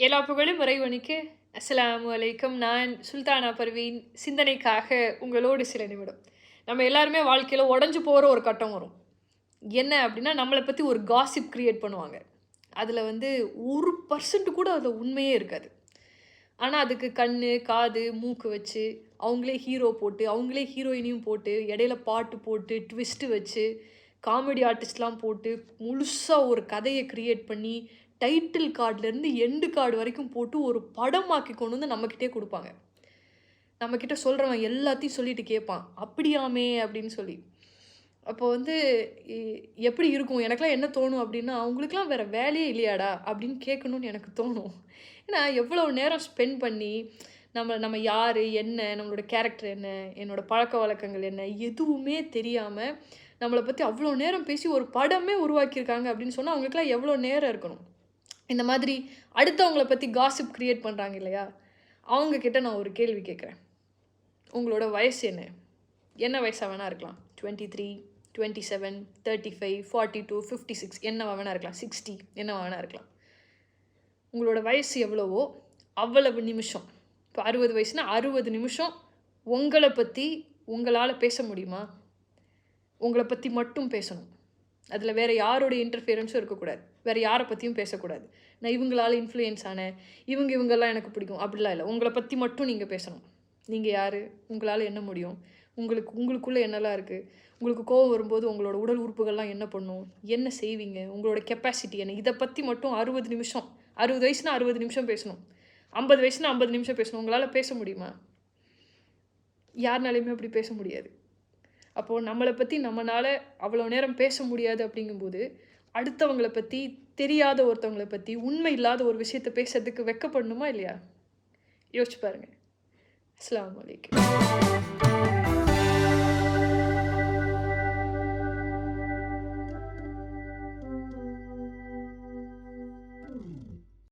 எல்லா புகழும் இறைவனுக்கு. அஸ்ஸலாமு அலைக்கம். நான் சுல்தானா பர்வீன் சிந்தனைக்காக உங்களோடு சில நிமிடம். நம்ம எல்லாருமே வாழ்க்கையில் உடஞ்சு போகிற ஒரு கட்டம் வரும். என்ன அப்படின்னா நம்மளை பற்றி ஒரு காசிப் க்ரியேட் பண்ணுவாங்க. அதில் வந்து ஒரு பர்சன்ட் கூட அதில் உண்மையே இருக்காது. ஆனால் அதுக்கு கண் காது மூக்கு வச்சு அவங்களே ஹீரோ போட்டு அவங்களே ஹீரோயினையும் போட்டு இடையில பாட்டு போட்டு ட்விஸ்ட்டு வச்சு காமெடி ஆர்டிஸ்ட்லாம் போட்டு முழுசாக ஒரு கதையை க்ரியேட் பண்ணி டைட்டில் கார்ட்லேருந்து எண்டு கார்டு வரைக்கும் போட்டு ஒரு படமாக்கி கொண்டு வந்து நம்மக்கிட்டே கொடுப்பாங்க. நம்மக்கிட்ட சொல்கிறவன் எல்லாத்தையும் சொல்லிட்டு கேட்பான். அப்படியாமே அப்படின்னு சொல்லி. அப்போ வந்து எப்படி இருக்கும்? எனக்குலாம் என்ன தோணும்? அப்படின்னா அவங்களுக்குலாம் வேறு வேலையே இல்லையாடா? அப்படின்னு கேட்கணும்னு எனக்கு தோணும். ஏன்னா எவ்வளோ நேரம் ஸ்பெண்ட் பண்ணி நம்ம நம்ம யார் என்ன நம்மளோட கேரக்டர் என்ன என்னோட பழக்க வழக்கங்கள் என்ன எதுவுமே தெரியாமல் நம்மளை பற்றி அவ்வளோ நேரம் பேசி ஒரு படமே உருவாக்கியிருக்காங்க அப்படின்னு சொன்னால் அவங்களுக்குலாம் எவ்வளோ நேரம் இருக்கணும்? இந்த மாதிரி அடுத்தவங்கள பற்றி காசிப் க்ரியேட் பண்ணுறாங்க இல்லையா? அவங்கக்கிட்ட நான் ஒரு கேள்வி கேட்குறேன் உங்களோட வயசு என்ன? என்ன வயசாக வேணா இருக்கலாம். Twenty three twenty seven thirty five forty two fifty six என்னவா வேணா இருக்கலாம். சிக்ஸ்டி என்னவா வேணா இருக்கலாம். உங்களோட வயசு எவ்வளவோ அவ்வளவு நிமிஷம். இப்போ அறுபது வயசுனா அறுபது நிமிஷம் உங்களை பற்றி உங்களால் பேச முடியுமா? உங்களை பற்றி மட்டும் பேசணும். அதில் வேறு யாரோடைய இன்டர்ஃபியரன்ஸும் இருக்கக்கூடாது. வேறு யாரை பற்றியும் பேசக்கூடாது. நான் இவங்களால் இன்ஃப்ளூயன்ஸ் ஆனேன் இவங்க இவங்கெல்லாம் எனக்கு பிடிக்கும். அப்படிலாம் இல்லை. உங்களை பற்றி மட்டும் நீங்கள் பேசணும். நீங்கள் யார்? உங்களால் என்ன முடியும்? உங்களுக்கு உங்களுக்குள்ளே என்னெல்லாம் இருக்குது உங்களுக்கு கோவம் வரும்போது உங்களோட உடல் உறுப்புகள்லாம் என்ன பண்ணும்? என்ன செய்வீங்க? உங்களோட கெப்பாசிட்டி என்ன? இதை பற்றி மட்டும் அறுபது நிமிஷம் அறுபது வயசுனா அறுபது நிமிஷம் பேசணும். ஐம்பது வயசுனா ஐம்பது நிமிஷம் பேசணும். உங்களால் பேச முடியுமா? யாருனாலையுமே அப்படி பேச முடியாது. அப்போது நம்மளை பற்றி நம்மளால் அவ்வளோ நேரம் பேச முடியாது அப்படிங்கும்போது அடுத்தவங்களை பற்றி தெரியாத ஒருத்தவங்களை பற்றி உண்மை இல்லாத ஒரு விஷயத்தை பேசுறதுக்கு வெக்கப்படணுமா இல்லையா? யோசிச்சு பாருங்கள் அஸ்லாம் வலைக்கம்